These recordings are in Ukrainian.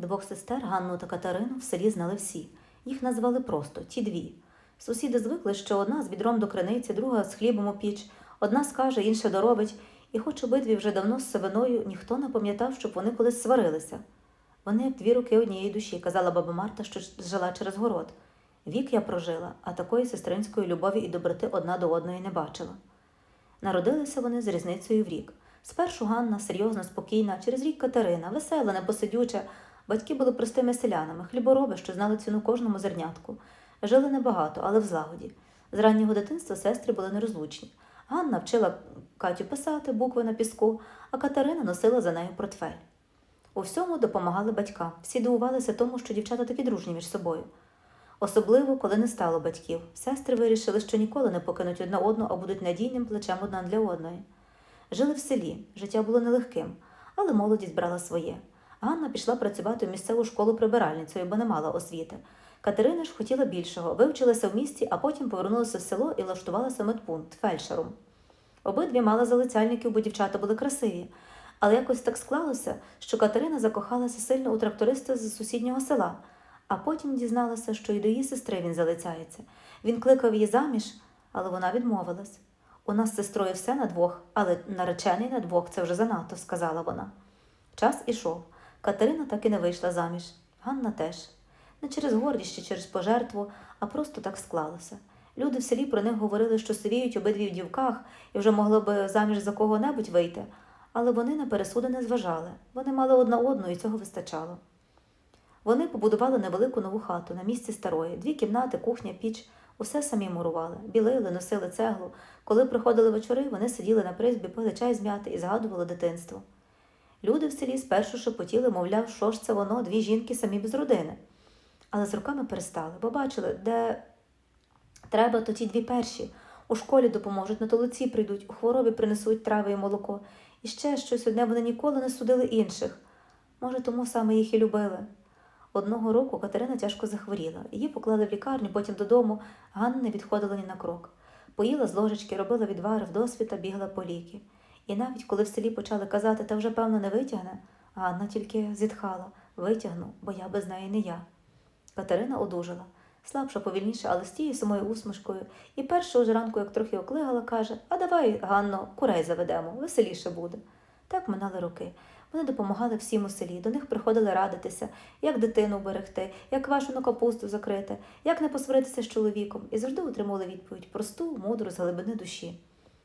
Двох сестер Ганну та Катерину в селі знали всі. Їх назвали просто ті дві. Сусіди звикли, що одна з відром до криниці, друга з хлібом у піч, одна скаже, інша доробить, і хоч обидві вже давно з сивиною, ніхто не пам'ятав, щоб вони колись сварилися. Вони як дві руки однієї душі, казала баба Марта, що жила через город. Вік я прожила, а такої сестринської любові і доброти одна до одної не бачила. Народилися вони з різницею в рік. Спершу Ганна серйозна, спокійна, через рік Катерина, весела, непосидюча. Батьки були простими селянами, хлібороби, що знали ціну кожному зернятку. Жили небагато, але в злагоді. З раннього дитинства сестри були нерозлучні. Ганна вчила Катю писати букви на піску, а Катерина носила за нею портфель. У всьому допомагали батькам. Всі дивувалися тому, що дівчата такі дружні між собою. Особливо, коли не стало батьків. Сестри вирішили, що ніколи не покинуть одна одну, а будуть надійним плечем одна для одної. Жили в селі, життя було нелегким, але молодість брала своє. Ганна пішла працювати у місцеву школу прибиральницею, бо не мала освіти. Катерина ж хотіла більшого, вивчилася в місті, а потім повернулася в село і влаштувалася в медпункт фельдшером. Обидві мали залицяльників, бо дівчата були красиві. Але якось так склалося, що Катерина закохалася сильно у тракториста з сусіднього села, а потім дізналася, що і до її сестри він залицяється. Він кликав її заміж, але вона відмовилась. У нас з сестрою все на двох, але наречений на двох це вже занадто, сказала вона. Час ішов. Катерина так і не вийшла заміж. Ганна теж. Не через гордість чи через пожертву, а просто так склалося. Люди в селі про них говорили, що сивіють обидві в дівках і вже могли би заміж за кого-небудь вийти, але вони на пересуди не зважали. Вони мали одна одну і цього вистачало. Вони побудували невелику нову хату на місці старої, дві кімнати, кухня, піч. Усе самі мурували, білили, носили цеглу. Коли приходили вечори, вони сиділи на призбі, пили чай з м'яти і згадували дитинство. Люди в селі спершу шепотіли, мовляв, що ж це воно, дві жінки самі без родини. Але з роками перестали, бо бачили, де треба, то ті дві перші. У школі допоможуть, на толоці прийдуть, у хворобі принесуть трави і молоко. І ще щось одне вони ніколи не судили інших. Може, тому саме їх і любили. Одного року Катерина тяжко захворіла. Її поклали в лікарню, потім додому. Ганна не відходила ні на крок. Поїла з ложечки, робила відвари, вдосвіта бігла по ліки. І навіть коли в селі почали казати, та вже, певно, не витягне, Ганна тільки зітхала витягну, бо я без неї не я. Катерина одужала. Слабша, повільніша, але з тією самою усмішкою. І першого ж ранку, як трохи оклигала, каже: А давай, Ганно, курей заведемо, веселіше буде. Так минали роки. Вони допомагали всім у селі, до них приходили радитися, як дитину берегти, як квашену капусту закрити, як не посваритися з чоловіком, і завжди отримували відповідь просту, мудру, з глибини душі.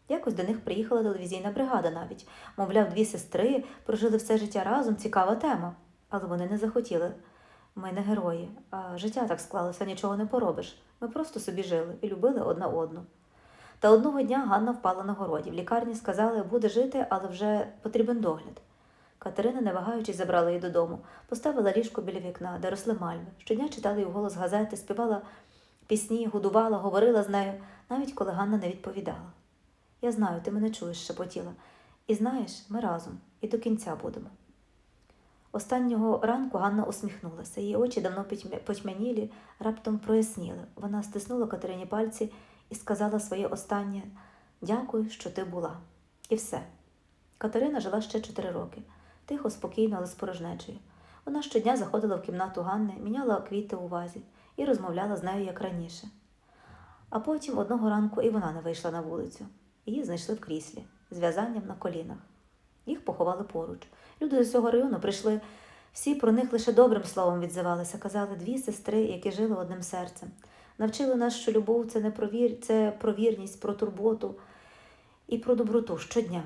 Якось до них приїхала телевізійна бригада навіть. Мовляв, дві сестри прожили все життя разом, цікава тема. Але вони не захотіли. Ми не герої, а життя так склалося, нічого не поробиш. Ми просто собі жили і любили одна одну. Та одного дня Ганна впала на городі. В лікарні сказали, буде жити, але вже потрібен догляд. Катерина, не вагаючись, забрала її додому, поставила ліжко біля вікна, де росли мальви. Щодня читала їй вголос газети, співала пісні, годувала, говорила з нею, навіть коли Ганна не відповідала. Я знаю, ти мене чуєш, шепотіла. І знаєш, ми разом і до кінця будемо. Останнього ранку Ганна усміхнулася. Її очі давно потьмянілі, раптом проясніли. Вона стиснула Катерині пальці і сказала своє останнє Дякую, що ти була. І все. Катерина жила ще чотири роки, тихо, спокійно, але з порожнечею. Вона щодня заходила в кімнату Ганни, міняла квіти у вазі і розмовляла з нею як раніше. А потім одного ранку і вона не вийшла на вулицю. Її знайшли в кріслі з в'язанням на колінах. Їх поховали поруч. Люди з цього району прийшли. Всі про них лише добрим словом відзивалися, казали дві сестри, які жили одним серцем. Навчили нас, що любов це не провір, це про вірність, про турботу і про доброту щодня.